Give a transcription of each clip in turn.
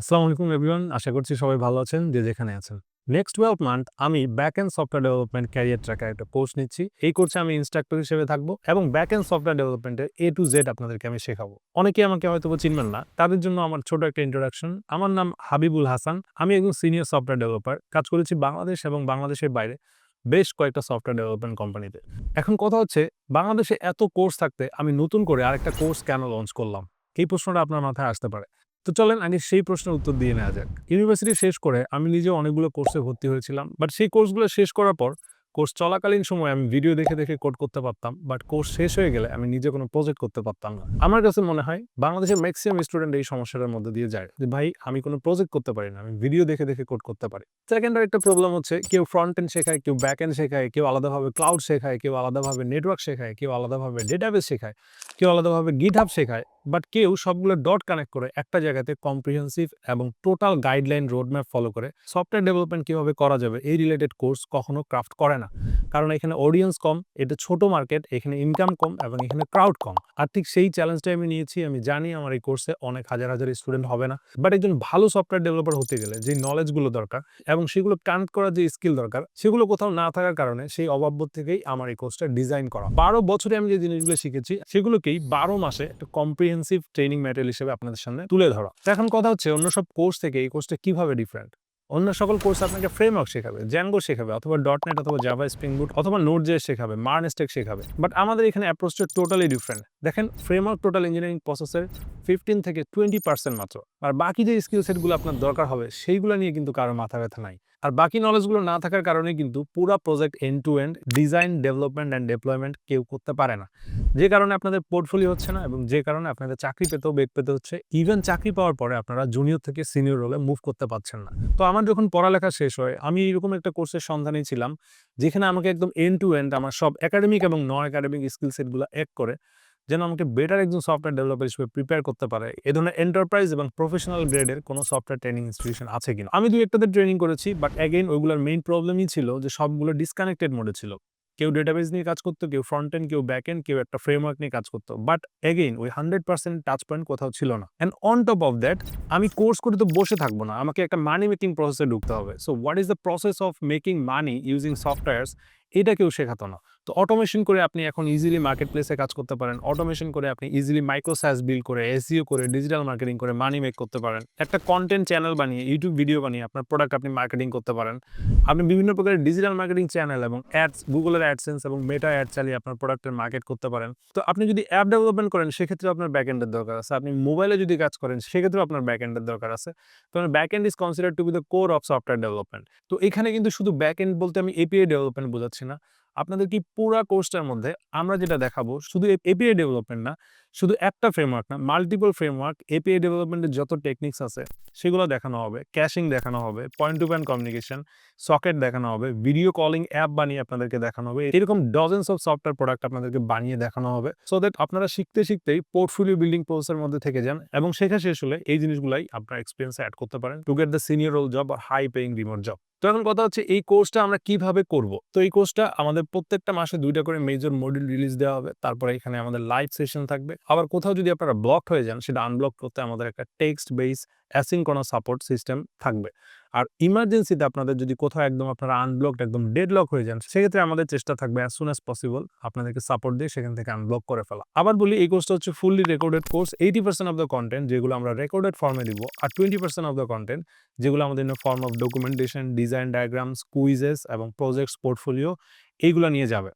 আসসালামু আলাইকুম এভরিওয়ান, আশা করছি সবাই ভালো আছেন, যে যেখানে আছেন। নেক্সট টুয়েলভ মান্থ আমি back end software development career tracker একটা কোর্স নিচ্ছি। এই কোর্সে আমি ইনস্ট্রাক্টর হিসেবে থাকব এবং ব্যাক এন্ড সফটওয়্যার ডেভেলপমেন্টের এ টু জেড আপনাদেরকে আমি শেখাবো। অনেকে আমাকে হয়তো চিনবেন না, তাদের জন্য আমার ছোট একটা ইন্ট্রোডাকশন আমার নাম হাবিবুল হাসান, আমি একজন সিনিয়র সফটওয়্যার ডেভেলপার কাজ করেছি বাংলাদেশ এবং বাংলাদেশের বাইরে বেশ কয়েকটা সফটওয়্যার ডেভেলপমেন্ট কোম্পানিতে এখন কথা হচ্ছে, বাংলাদেশে এত কোর্স থাকতে আমি নতুন করে আরেকটা কোর্স কেন লঞ্চ করলাম? এই প্রশ্নটা আপনার মাথায় আসতে পারে। তো চলেন আগে সেই প্রশ্নের উত্তর দিয়ে নেওয়া যাক। ইউনিভার্সিটি শেষ করে আমি নিজে অনেকগুলো কোর্সে ভর্তি হয়েছিলাম। বাট সেই কোর্সগুলো শেষ করার পর কোর্স চলাকালীন সময় আমি ভিডিও দেখে দেখে কোড করতে পারতাম। বাট কোর্স শেষ হয়ে গেলে আমি নিজে কোনো প্রজেক্ট করতে পারতাম না। আমার কাছে মনে হয় বাংলাদেশের ম্যাক্সিমাম স্টুডেন্ট এই সমস্যাটার মধ্যে দিয়ে যায়। যে ভাই, আমি কোনো প্রজেক্ট করতে পারি না, আমি ভিডিও দেখে দেখে কোড করতে পারি। সেকেন্ড একটা প্রবলেম হচ্ছে, কেউ ফ্রন্ট এন্ড শেখায়, কেউ ব্যাক এন্ড শেখায়, কেউ আলাদাভাবে ক্লাউড শেখায়, কেউ আলাদাভাবে নেটওয়ার্ক শেখায়, কেউ আলাদাভাবে ডেটাবেস শেখায়, কেউ আলাদাভাবে গিট শেখায়। বাট কেউ সবগুলো ডট কানেক্ট করে একটা জায়গাতে কম্প্রিহেন্সিভ এবং টোটাল গাইডলাইন রোডম্যাপ ফলো করে সফটওয়্যার ডেভেলপমেন্ট কীভাবে করা যাবে এই রিলেটেড কোর্স কখনো ক্রাফট করে না। কারণ এখানে অডিয়েন্স কম, এটা ছোট মার্কেট এখানে ইনকাম কম এবং এখানে ক্রাউড কম। আর ঠিক সেই চ্যালেঞ্জটা আমি নিয়েছি, আমি জানি আমার এই কোর্সে অনেক হাজার হাজার স্টুডেন্ট হবে না। বাট একজন ভালো সফটওয়্যার ডেভেলপার হতে গেলে যে নলেজগুলো দরকার এবং সেগুলো কানেক্ট করার যে স্কিল দরকার, সেগুলো কোথাও না থাকার কারণে সেই অভাববোধ থেকেই আমার এই কোর্সটা ডিজাইন করা। বারো বছরে আমি যে জিনিসগুলো শিখেছি, সেগুলোকেই বারো মাসে একটা কম্প্রিহেন্সিভ ট্রেনিং ম্যাটেরিয়াল হিসেবে আপনাদের সামনে তুলে ধরা। এখন কথা হচ্ছে, অন্য সব কোর্স থেকে এই কোর্সটা কীভাবে ডিফারেন্ট অন্য সকল কোর্স আপনাকে ফ্রেমওয়ার্ক শেখাবে জ্যাঙ্গো শেখাবে, অথবা. ডট নেট অথবা জাভা স্প্রিং বুট অথবা নোট জে শেখাবে মার্ন স্টেক শেখাবে। বাট আমাদের এখানে অ্যাপ্রোচটা টোটালি ডিফারেন্ট দেখেন ফ্রেমওয়ার্ক টোটাল ইঞ্জিনিয়ারিং প্রসেসের ফিফটিন থেকে টোয়েন্টি পার্সেন্ট মাত্র। আর বাকি যে স্কিল সেটগুলো আপনার দরকার হবে, সেইগুলো নিয়ে কিন্তু কারও মাথা ব্যথা নাই। আর বাকি নলেজগুলো না থাকার কারণে কিন্তু পুরো project end to end design development and deployment কেউ করতে পারে না। যে কারণে আপনাদের পোর্টফোলিও হচ্ছে না এবং যে কারণে আপনাদের চাকরি পেতেও বেগ পেতে হচ্ছে ইভেন চাকরি পাওয়ার পরে আপনারা জুনিয়র থেকে সিনিয়র রোলে মুভ করতে পারছেন না। তো আমার যখন পড়ালেখা শেষ হয়, আমি এরকম একটা কোর্সের সন্ধানেই ছিলাম, যেখানে আমাকে একদম এন্ড টু এন্ড আমার সব একাডেমিক এবং নন একাডেমিক স্কিল সেটগুলো এক করে। যেন আমাকে বেটার একজন সফটওয়্যার ডেভেলপার হিসেবে প্রিপেয়ার করতে পারে। এ ধরনের এন্টারপ্রাইজ এবং প্রফেশনাল গ্রেডের কোনো সফটওয়্যার ট্রেনিং ইনস্টিটিউশন আছে কিনা? আমি দুই একটাতে ট্রেনিং করেছি বাট অ্যাগেইন ওইগুলোর মেইন প্রবলেমই ছিল যে সবগুলো ডিসকানেক্টেড মোডে ছিল। কেউ ডেটাবেস নিয়ে কাজ করতো, কেউ ফ্রন্ট এন্ড কেউ ব্যাক এন্ড কেউ একটা ফ্রেমওয়ার্ক নিয়ে কাজ করতো। বাট এগেইন ওই হান্ড্রেড পার্সেন্ট টাচ পয়েন্ট কোথাও ছিল না। And on top of that আমি কোর্স করে তো বসে থাকব না। আমাকে একটা মানি মেকিং প্রসেসে ঢুকতে হবে। So what is the process of making money using softwares এটা কেউ শেখাতো না। তো অটোমেশন করে আপনি এখন ইজিলি মার্কেট প্লেসে কাজ করতে পারেন। অটোমেশন করে আপনি ইজিলি মাইক্রোসাইজ বিল করে এসিও করে ডিজিটাল মার্কেটিং করে মানি মেক করতে পারেন। একটা কন্টেন্ট চ্যানেল বানিয়ে ইউটিউব ভিডিও বানিয়ে আপনার প্রোডাক্ট আপনি মার্কেটিং করতে পারেন। আপনি বিভিন্ন প্রকারের ডিজিটাল মার্কেটিং চ্যানেল এবং অ্যাডস গুগলের অ্যাডসেন্স এবং মেটা অ্যাড চালিয়ে আপনার প্রোডাক্টের মার্কেট করতে পারেন। তো আপনি যদি অ্যাপ ডেভেলপমেন্ট করেন, সেক্ষেত্রে আপনার ব্যাক এন্ডের দরকার আছে। আপনি মোবাইলে যদি কাজ করেন, সেক্ষেত্রেও আপনার ব্যাক এন্ডের দরকার আছে। তো back end is consider to be the core of software development তো এখানে কিন্তু শুধু ব্যাক এন্ড বলতে আমি এপিআই ডেভেলপমেন্ট বোঝাচ্ছি না। আপনাদের কি পুরা কোর্সটার মধ্যে আমরা যেটা দেখাবো শুধু এপিআই ডেভেলপমেন্ট না শুধু একটা ফ্রেমওয়ার্ক না মাল্টিপল ফ্রেমওয়ার্ক এপিআই ডেভেলপমেন্টের যত টেকনিক্স আছে, সেগুলো দেখানো হবে। ক্যাশিং দেখানো হবে point to point communication socket দেখানো হবে ভিডিও কলিং অ্যাপ বানিয়ে আপনাদেরকে দেখানো হবে, এরকম ডজেন্স অফ সফটওয়্যার প্রোডাক্ট আপনাদেরকে বানিয়ে দেখানো হবে সো দ্যাট আপনারা শিখতে শিখতেই পোর্টফোলিও বিল্ডিং প্রসেসের মধ্যে থেকে যান এবং শেখা শেষ হলে এই জিনিসগুলাই আপনার এক্সপিরিয়েন্স অ্যাড করতে পারেন to get the senior role job R high paying remote job তো এখন কথা হচ্ছে এই কোর্সটা আমরা কীভাবে করব? তো এই কোর্সটা আমাদের প্রত্যেকটা মাসে দুইটা করে মেজর মডিউল রিলিজ দেওয়া হবে, তারপরে এখানে আমাদের লাইভ সেশন থাকবে আবার কোথাও যদি আপনারা ব্লক হয়ে যান, সেটা আনব্লক করতে আমাদের একটা text base asynchronous support system থাকবে। আর ইমার্জেন্সিতে আপনাদের যদি কোথাও একদম আপনারা আনব্লকড একদম ডেড লক হয়ে যান, সেক্ষেত্রে আমাদের চেষ্টা থাকবে অ্যাজ সুন অ্যাজ পসিবল আপনাদেরকে সাপোর্ট দিয়ে সেখান থেকে আনব্লক করে ফেলা। আবার বলি, এই কোর্সটা হচ্ছে fully recorded course eighty percent of the content যেগুলো আমরা রেকর্ডেড ফর্মে দিব, আর twenty percent of the content যেগুলো আমাদের form of documentation design diagrams quizzes এবং প্রজেক্টস পোর্টফোলিও এইগুলো নিয়ে যাবে।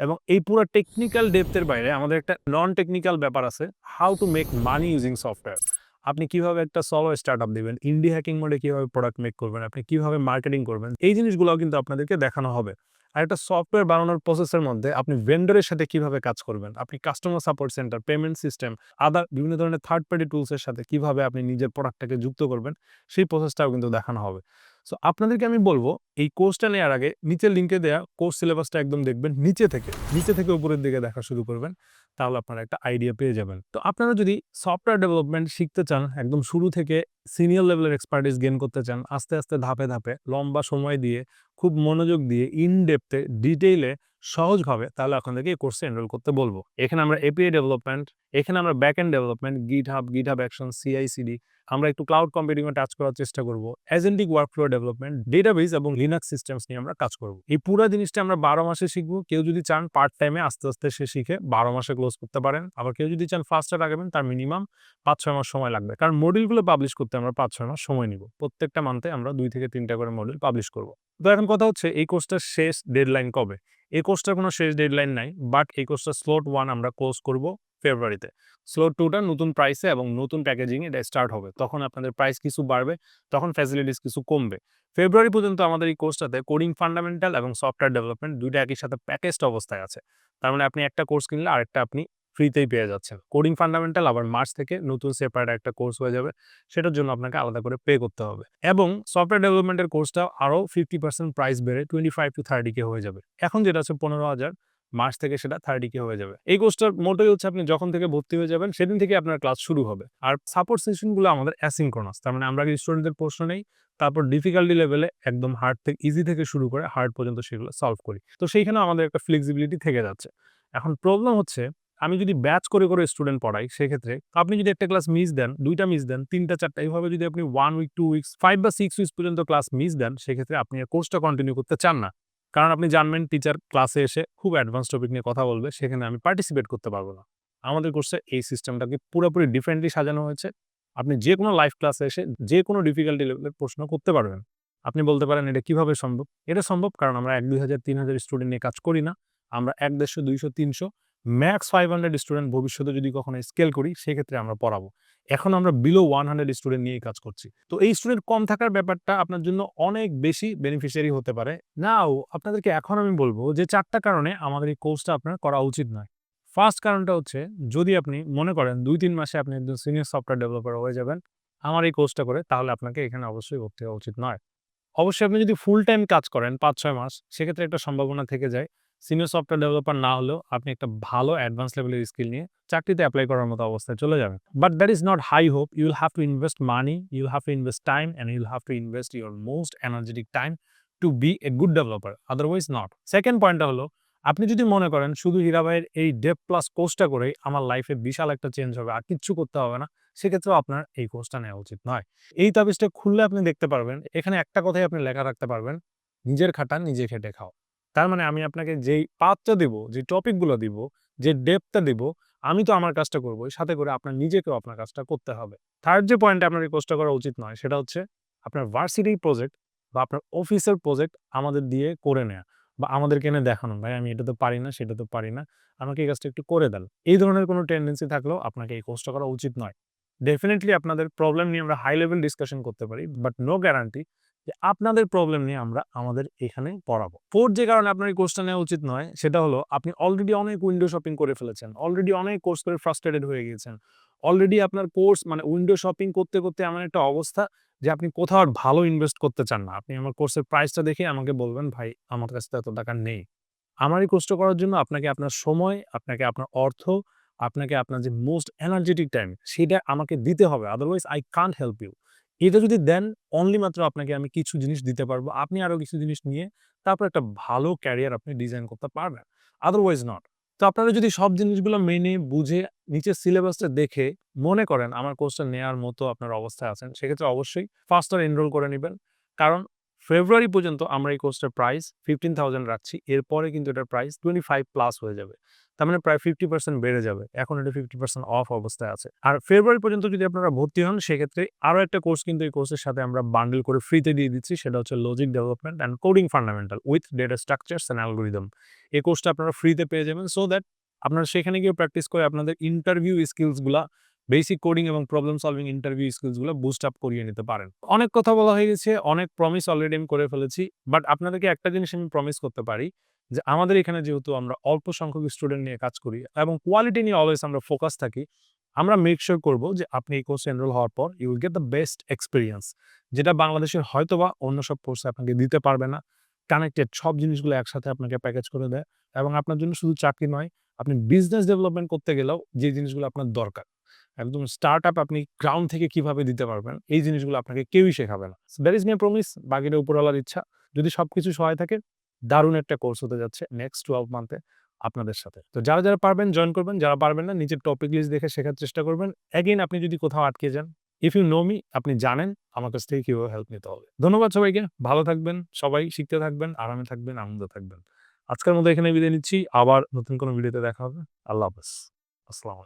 এবং এই পুরো টেকনিক্যাল ডেপথের বাইরে আমাদের একটা নন টেকনিক্যাল ব্যাপার আছে how to make money using software আপনি কীভাবে একটা সলো স্টার্ট আপ দেবেন ইন্ডি হ্যাকিং মোডে কীভাবে প্রোডাক্ট মেক করবেন, আপনি কীভাবে মার্কেটিং করবেন, এই জিনিসগুলোও কিন্তু আপনাদেরকে দেখানো হবে। আর একটা সফটওয়্যার বানানোর প্রসেসের মধ্যে আপনি ভেন্ডরের সাথে কীভাবে কাজ করবেন, আপনি customer support center payment system other বিভিন্ন ধরনের থার্ড পার্টি টুলসের সাথে কীভাবে আপনি নিজের প্রোডাক্টটাকে যুক্ত করবেন, সেই প্রসেসটাও কিন্তু দেখানো হবে। সো আপনাদেরকে আমি বলব, এই কোর্সটা নেওয়ার আগে নিচের লিঙ্কে দেওয়া কোর্স সিলেবাসটা একদম দেখবেন, নিচে থেকে নিচে থেকে উপরের দিকে দেখা শুরু করবেন, তাহলে আপনারা একটা আইডিয়া পেয়ে যাবেন। তো আপনারা যদি সফটওয়্যার ডেভেলপমেন্ট শিখতে চান, একদম শুরু থেকে সিনিয়র লেভেলের এক্সপার্টিস গেন করতে চান, আস্তে আস্তে ধাপে ধাপে, লম্বা সময় দিয়ে, খুব মনোযোগ দিয়ে ইন ডেপথে ডিটেইলে সহজভাবে তাহলে আপনাদেরকে এই কোর্সে এনরোল করতে বলব। এখানে আমরা এপিআই ডেভেলপমেন্ট এখানে আমরা back end development GitHub GitHub action CI CD আমরা একটু ক্লাউড কম্পিউটিংয়ে টাচ করার চেষ্টা করব। এজেন্টিক ওয়ার্কফ্লো ডেভেলপমেন্ট ডেটাবেস এবং লিনাক্স সিস্টেমস নিয়ে আমরা কাজ করব। এই পুরো জিনিসটা আমরা বারো মাসে শিখব। কেউ যদি চান পার্ট টাইমে আস্তে আস্তে সে শিখে বারো মাসে ক্লোজ করতে পারেন। আবার কেউ যদি চান ফার্স্টে আগাবেন, তার মিনিমাম পাঁচ, ছয় মাস সময় লাগবে। কারণ মডিউলগুলো পাবলিশ করতে আমরা পাঁচ, ছয় মাস সময় নিব। প্রত্যেকটা মান্থে আমরা দুই থেকে তিনটা করে মডিউল পাবলিশ করব। তো এখন কথা হচ্ছে, এই কোর্সটার শেষ ডেডলাইন কবে? এই কোর্সটার কোনো শেষ ডেডলাইন নাই, বাট এই কোর্সটা স্লোট ওয়ান আমরা ক্লোজ করব ফেব্রুয়ারিতে। স্লোট টুটা নতুন প্রাইসে এবং নতুন প্যাকেজিং এটা স্টার্ট হবে। তখন আপনাদের প্রাইস কিছু বাড়বে, তখন ফ্যাসিলিটিস কিছু কমবে। ফেব্রুয়ারি পর্যন্ত আমাদের এই কোর্সটাতে কোডিং ফান্ডামেন্টাল এবং সফটওয়্যার ডেভেলপমেন্ট দুইটা একই সাথে প্যাকেজড অবস্থায় আছে। তার মানে আপনি একটা কোর্স কিনলে আরেকটা আপনি ফ্রিতেই পেয়ে যাচ্ছেন। কোডিং ফান্ডামেন্টাল আবার মার্চ থেকে নতুন সেপারেট একটা কোর্স হয়ে যাবে, সেটার জন্য আপনাকে আলাদা করে পে করতে হবে। এবং সফটওয়্যার ডেভেলপমেন্টের কোর্সটা আরও ফিফটি পার্সেন্ট প্রাইস বেড়ে twenty five to thirty K হয়ে যাবে। এখন যেটা আছে পনেরো হাজার, মার্চ থেকে সেটা থার্টি কে হয়ে যাবে। এই কোর্সটার মোটোই হচ্ছে আপনি যখন থেকে ভর্তি হয়ে যাবেন, সেদিন থেকে আপনার ক্লাস শুরু হবে। আর সাপোর্ট সেশনগুলো আমাদের অ্যাসিনক্রোনাস, তার মানে আমরা স্টুডেন্টদের প্রশ্ন নেই, তারপর ডিফিকাল্টি লেভেলে একদম হার্ড থেকে, ইজি থেকে শুরু করে হার্ড পর্যন্ত সেগুলো সলভ করি। তো সেইখানে আমাদের একটা ফ্লেক্সিবিলিটি থেকে যাচ্ছে। এখন প্রবলেম হচ্ছে আমি যদি ব্যাচ করে করে স্টুডেন্ট পড়াই, সেক্ষেত্রে আপনি যদি একটা ক্লাস মিস দেন, দুইটা মিস দেন, তিনটা, চারটা, এইভাবে যদি আপনি one week two weeks five বা সিক্স উইকস পর্যন্ত ক্লাস মিস দেন, সেক্ষেত্রে আপনি কোর্সটা কন্টিনিউ করতে চান না। কারণ আপনি জানবেন টিচার ক্লাসে এসে খুব অ্যাডভান্স টপিক নিয়ে কথা বলবে, সেখানে আমি পার্টিসিপেট করতে পারব না। আমাদের কোর্সে এই সিস্টেমটাকে পুরোপুরি ডিফারেন্টলি সাজানো হয়েছে। আপনি যে কোনো লাইভ ক্লাসে এসে যে কোনো ডিফিকাল্টি লেভেলের প্রশ্ন করতে পারবেন। আপনি বলতে পারেন, এটা কীভাবে সম্ভব? এটা সম্ভব কারণ আমরা এক, দুই হাজার, তিন হাজার স্টুডেন্ট নিয়ে কাজ করি না। আমরা এক, দেড়শো, দুইশো, তিনশো ম্যাক্স ফাইভ হান্ড্রেড স্টুডেন্ট ভবিষ্যতে যদি কখনো স্কেল করি, সেক্ষেত্রে আমরা পড়াবো। এখন আমরা বিলো ওয়ান হান্ড্রেড স্টুডেন্ট নিয়ে কাজ করছি। তো এই স্টুডেন্ট কম থাকার ব্যাপারটা আপনার জন্য অনেক বেশি বেনিফিশিয়ারি হতে পারে। নাও আপনাদেরকে এখন আমি বলব যে চারটা কারণে আমাদের এই কোর্সটা আপনার করা উচিত নয়। ফার্স্ট কারণটা হচ্ছে, যদি আপনি মনে করেন দুই তিন মাসে আপনি একজন সিনিয়র সফটওয়্যার ডেভেলপার হয়ে যাবেন, আমার এই কোর্সটা করে, তাহলে আপনাকে এখানে অবশ্যই ভর্তি হওয়া উচিত নয়। অবশ্যই আপনি যদি ফুল টাইম কাজ করেন পাঁচ ছয় মাস, সেক্ষেত্রে একটা সম্ভাবনা থেকে যায়। সিনিয়র সফটওয়্যার ডেভেলপার না হলেও আপনি একটা ভালো অ্যাডভান্স লেভেলের স্কিল নিয়ে চাকরিতে অ্যাপ্লাই করার মতো অবস্থায় চলে যাবেন। But that is not high hope you'll have to invest money you'll have to invest time and you'll have to invest your most energetic time to be a good developer otherwise not second পয়েন্টটা হলো, আপনি যদি মনে করেন শুধু হীরাবাইয়ের এই dep plus কোর্সটা করেই আমার লাইফে বিশাল একটা চেঞ্জ হবে, আর কিচ্ছু করতে হবে না, সেক্ষেত্রেও আপনার এই কোর্সটা নেওয়া উচিত নয়। এই তাবিজটা খুললে আপনি দেখতে পারবেন, এখানে একটা কথাই আপনি লেখা রাখতে পারবেন, নিজের খাটা নিজে খেটে খাও। তার মানে আমি আপনাকে যেই পাথটা দিব, যে টপিকগুলো দিব, যে ডেপটা দিব, আমি তো আমার কাজটা করব। সাথে করে আপনার নিজেকেও আপনার কাজটা করতে হবে। থার্ড যে পয়েন্টে আপনার এই করা উচিত নয়, সেটা হচ্ছে আপনার ভার্সিটি প্রজেক্ট বা আপনার অফিসের প্রজেক্ট আমাদের দিয়ে করে নেওয়া বা আমাদেরকে এনে দেখানো। ভাই, আমি এটা তো পারি না সেটা তো পারি না। আমাকে এই কাজটা একটু করে দেন। এই ধরনের কোনো টেন্ডেন্সি থাকলেও আপনাকে এই কোর্সটা করা উচিত নয়। ডেফিনেটলি আপনাদের প্রবলেম নিয়ে আমরা হাই লেভেল ডিসকাশন করতে পারি বাট নো গ্যারান্টি যে আপনাদের প্রবলেম নিয়ে আমরা আমাদের এখানে পড়াবো। ফোর্থ যে কারণে আপনার এই কোর্সটা নেওয়া উচিত নয়, সেটা হলো আপনি অলরেডি অনেক উইন্ডো শপিং করে ফেলেছেন অলরেডি অনেক কোর্স করে ফ্রাস্ট্রেটেড হয়ে গিয়েছেন অলরেডি আপনার কোর্স মানে উইন্ডো শপিং করতে করতে এমন একটা অবস্থা যে আপনি কোথাও আর ভালো ইনভেস্ট করতে চান না। আপনি আমার কোর্সের প্রাইসটা দেখে আমাকে বলবেন, ভাই, আমার কাছে এত টাকা নেই। আমার এই কোর্সটা করার জন্য আপনাকে আপনার সময়, আপনাকে আপনার অর্থ, আপনাকে আপনার যে মোস্ট এনার্জেটিক টাইম সেটা আমাকে দিতে হবে। Otherwise I can't help you এটা যদি দেন অনলি মাত্র আপনাকে আমি কিছু জিনিস দিতে পারব। আপনি আরও কিছু জিনিস নিয়ে তারপর একটা ভালো ক্যারিয়ার আপনি ডিজাইন করতে পারবেন। আদারওয়াইজ নট তো আপনারা যদি সব জিনিসগুলো মেনে, বুঝে, নিচের সিলেবাসটা দেখে মনে করেন, আমার কোর্সটা নেওয়ার মতো আপনার অবস্থায় আছেন, সেক্ষেত্রে অবশ্যই ফার্স্টার এনরোল করে নেবেন। কারণ ফেব্রুয়ারি পর্যন্ত আমরা এই কোর্সটার প্রাইস ফিফটিন থাউজেন্ড রাখছি। এরপরে কিন্তু এটার প্রাইস টোয়েন্টি ফাইভ প্লাস হয়ে যাবে। তার মানে প্রায় ফিফটি পার্সেন্ট বেড়ে যাবে। এখন এটা ফিফটি পার্সেন্ট অফ অবস্থায় আছে। আর ফেব্রুয়ারি পর্যন্ত যদি আপনারা ভর্তি হন, সেক্ষেত্রে আরও একটা কোর্স কিন্তু এই কোর্সের সাথে আমরা বান্ডেল করে ফ্রিতে দিয়ে দিচ্ছি। সেটা হচ্ছে logic development and coding fundamental with data structures and algorithm এই কোর্সটা আপনারা ফ্রিতে পেয়ে যাবেন। সো দ্যাট আপনারা সেখানে গিয়ে প্র্যাকটিস করে আপনাদের ইন্টারভিউ স্কিলসগুলা বেসিক কোডিং এবং প্রবলেম সলভিং ইন্টারভিউ স্কিলসগুলো বুস্ট আপ করিয়ে নিতে পারেন। অনেক কথা বলা হয়ে গেছে, অনেক প্রমিস অলরেডি আমি করে ফেলেছি বাট আপনাদেরকে একটা জিনিস আমি প্রমিস করতে পারি যে আমাদের এখানে যেহেতু আমরা অল্প সংখ্যক স্টুডেন্ট নিয়ে কাজ করি এবং কোয়ালিটি নিয়ে অলওয়েজ আমরা ফোকাস থাকি, আমরা মেক শিওর করব যে আপনি এই কোর্সে এনরোল হওয়ার পর you will get the best experience যেটা বাংলাদেশের হয়তোবা অন্য সব কোর্সে আপনাকে দিতে পারবে না। কানেক্টেড সব জিনিসগুলো একসাথে আপনাকে প্যাকেজ করে দেয় এবং আপনার জন্য শুধু চাকরি নয়, আপনি বিজনেস ডেভেলপমেন্ট করতে গেলেও যে জিনিসগুলো আপনার দরকার। একদম স্টার্ট আপ আপনি গ্রাউন্ড থেকে কীভাবে দিতে পারবেন, এই জিনিসগুলো আপনাকে কেউই শেখাবে না। দ্যাট ইজ মিয়া প্রমিস বাকিটা উপরওয়ালার ইচ্ছা। যদি সবকিছু সহায় থাকে, দারুণ একটা কোর্স হতে যাচ্ছে নেক্সট টুয়েলভ মান্থে আপনাদের সাথে। তো যারা যারা পারবেন জয়েন করবেন, যারা পারবেন না, নিজের টপিক লিস্ট দেখে শেখার চেষ্টা করবেন। অ্যাগেন আপনি যদি কোথাও আটকে যান ইফ ইউ নো মি আপনি জানেন, আমার কাছ থেকে কীভাবে হেল্প নিতে হবে। ধন্যবাদ সবাইকে, ভালো থাকবেন, সবাই শিখতে থাকবেন, আরামে থাকবেন, আনন্দ থাকবেন। আজকের মতো এখানে বিদায় নিচ্ছি, আবার নতুন কোনো ভিডিওতে দেখা হবে। আল্লাহ হাফেজ। আসসালামু